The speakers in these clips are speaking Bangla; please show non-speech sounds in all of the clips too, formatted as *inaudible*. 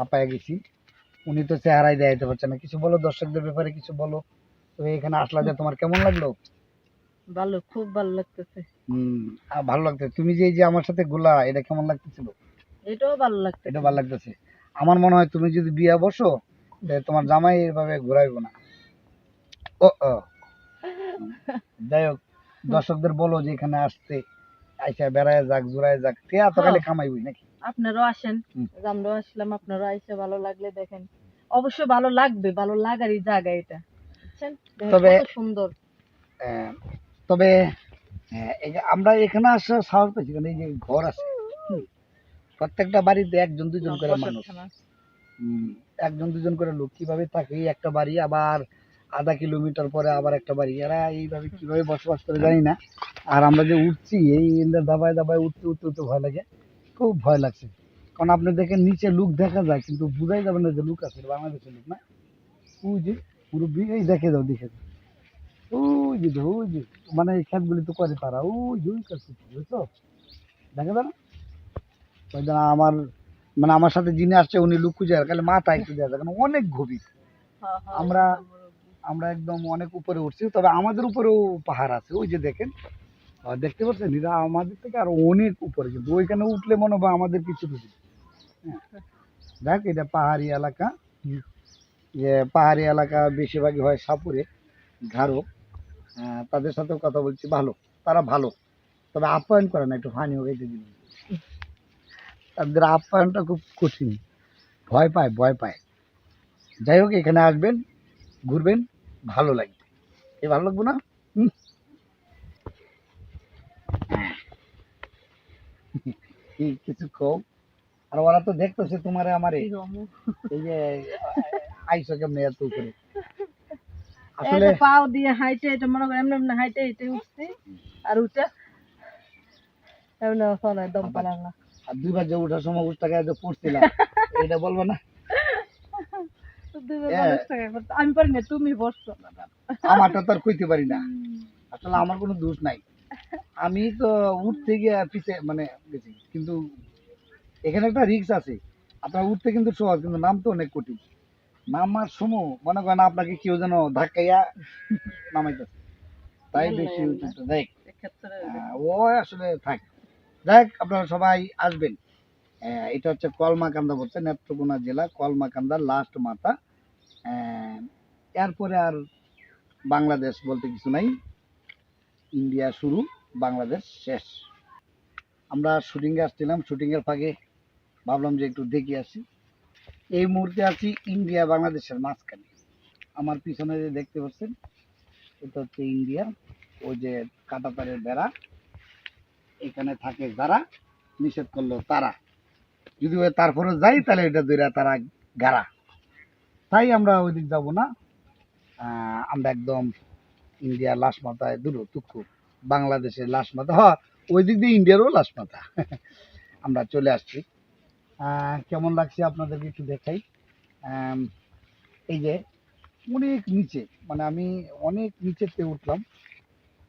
হাঁপায় গেছি। উনি তো চেহারাই দেখাইতে পারছে না। কিছু বলো দর্শকদের ব্যাপারে কিছু বলো। তো এখানে আসলা যে তোমার কেমন লাগল? ভালো খুব ভালো লাগতেছে। হম ভালো লাগছে তুমি যে এই যে আমার সাথে গোলা এটা কেমন লাগতেছিল? এটাও ভালো লাগতেছে। এটা ভালো লাগতেছে। আমার মনে হয় তুমি যদি বিয়ে বসো তোমার জামাই এভাবে ঘুরাইবো না। ও ও। যাই হোক দর্শকদের বলো যে এখানে আসতে। আইসা বেড়ায় যাক জোড়ায় যাক কে এত খালি হ্যাঁ। কামাইবই নাকি? আপনারাও আসেন। আমরাও আসলাম আপনারাও আইসে ভালো লাগলে দেখেন। অবশ্যই ভালো লাগবে ভালো লাগারই জায়গা এটা তবে- সুন্দর। তবে আমরা এখানে আসার সাহস পেয়েছি কারণ এই যে ঘর আছে প্রত্যেকটা বাড়িতে একজন দুজন করে মানুষ। একজন দুজন করে লোক। কীভাবে থাকে একটা বাড়ি আবার আধা কিলোমিটার পরে আবার একটা বাড়ি। এরা এইভাবে কীভাবে বসবাস করে জানি না। আর আমরা যে উঠছি এই দাবায় দাবায় উঠতে উঠতে উঠতে ভয় লাগে। খুব ভয় লাগছে। কারণ আপনি দেখেন নিচে লুক দেখা যায় কিন্তু বোঝাই যাবে না যে লুক আছে বাংলাদেশের লোক না। ওই যে মুরব্বী এই দেখে যাও দেখে যাও। ওই যে ওই যে মানে এই খেতগুলি তো করে তারা। ওই যে ওই কাছে বুঝছ? দেখে যাও না? ওই জন্য আমার মানে আমার সাথে যিনি আসছে উনি লুক খুঁজে আর খালি মাথা একটু দেওয়া যায় কারণ অনেক গভীর। হ্যাঁ, হ্যাঁ, আমরা- আমরা একদম অনেক উপরে উঠছি তবে আমাদের উপরেও পাহাড় আছে ওই যে দেখেন। দেখতে পাচ্ছেন? এরা আমাদের থেকে আরও অনেক উপরে কিন্তু ওইখানে উঠলে মনে হবে আমাদের কিছু কিছু দেখ এটা পাহাড়ি এলাকা। যে পাহাড়ি এলাকা বেশিরভাগই হয় সাপুরে ঘাড়ো তাদের সাথেও কথা বলছি ভালো। তারা ভালো। তবে আপ্যায়ন করে না একটু ফানি হয়ে দিন তাদের আপ্যায়নটা খুব কঠিন। ভয় পায় ভয় পায়। যাই হোক এখানে আসবেন। ঘুরবেন ভালো লাগবে। এ ভালো লাগবে না? কিছু কম আর ওরা তো দেখতেছে তোমারে আমারে। এই যে আইসো কেমনে এত এই আসলে পাও দিয়ে হাইটে এটা মনে করেন এমনি এমনি হাইটে হেঁটে উঠছি আর উঠে এমনি দম পালাম না আর দুইবার যে উঠার সময় উঠটাকে যে পড়ছিলাম *laughs* এটা বলব না দুইবার হ্যাঁ। মানুষ থাকে, but আমি পারি না তুমি বসছো। আমারটা তো আর কইতে পারি না। আসলে আমার কোনো দোষ নাই। আমি তো উঠতে গিয়ে পিছে মানে গেছি। কিন্তু এখানে একটা রিস্ক আছে। আপনার উঠতে কিন্তু সহজ কিন্তু নামতে অনেক কঠিন। নামার সময় মনে করেন আপনাকে কেউ যেন ধাক্কাইয়া নামাইতেছে। তাই বেশি দেখ ও আসলে থাক। যাক আপনারা সবাই আসবেন। এটা হচ্ছে কলমাকান্দা বলছে নেত্রকোনা জেলা কলমাকান্দার লাস্ট মাথা। এরপরে আর বাংলাদেশ বলতে কিছু নাই। ইন্ডিয়া শুরু, বাংলাদেশ শেষ। আমরা শুটিংয়ে আসছিলাম শুটিংয়ের ফাঁকে ভাবলাম যে একটু দেখে আসি। এই মুহূর্তে আছি ইন্ডিয়া, বাংলাদেশের মাঝখানে। আমার পিছনে যে দেখতে পাচ্ছেন, এটা হচ্ছে ইন্ডিয়া। ওই যে কাটাতারের বেড়া, এখানে থাকে যারা, নিষেধ করল তারা। যদি ওই তারপরে যাই, তাহলে এটা দুইরা তারা গারা তাই আমরা ওই দিক যাব না। আমরা একদম ইন্ডিয়ার লাশ মাথায় দূর টুকু বাংলাদেশের লাশ মাথা হ ওই দিক দিয়ে ইন্ডিয়ারও লাশ মাথা। *laughs* আমরা চলে আসছি। কেমন লাগছে আপনাদেরকে একটু দেখাই? এই যে অনেক নিচে মানে আমি অনেক নিচেতে উঠলাম।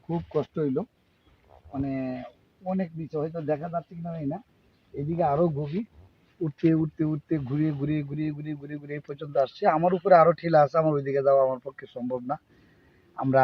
খুব কষ্ট হইল। মানে অনেক নিচে, হয়তো দেখা যাচ্ছে কিনা না। এদিকে আরও গভীর। উঠতে উঠতে উঠতে ঘুরিয়ে ঘুরিয়ে ঘুরিয়ে ঘুরিয়ে ঘুরিয়ে ঘুরিয়ে পর্যন্ত আসছে। আমার উপরে আরও ঠেলা আছে, আমার ওইদিকে যাওয়া আমার পক্ষে সম্ভব না। আমরা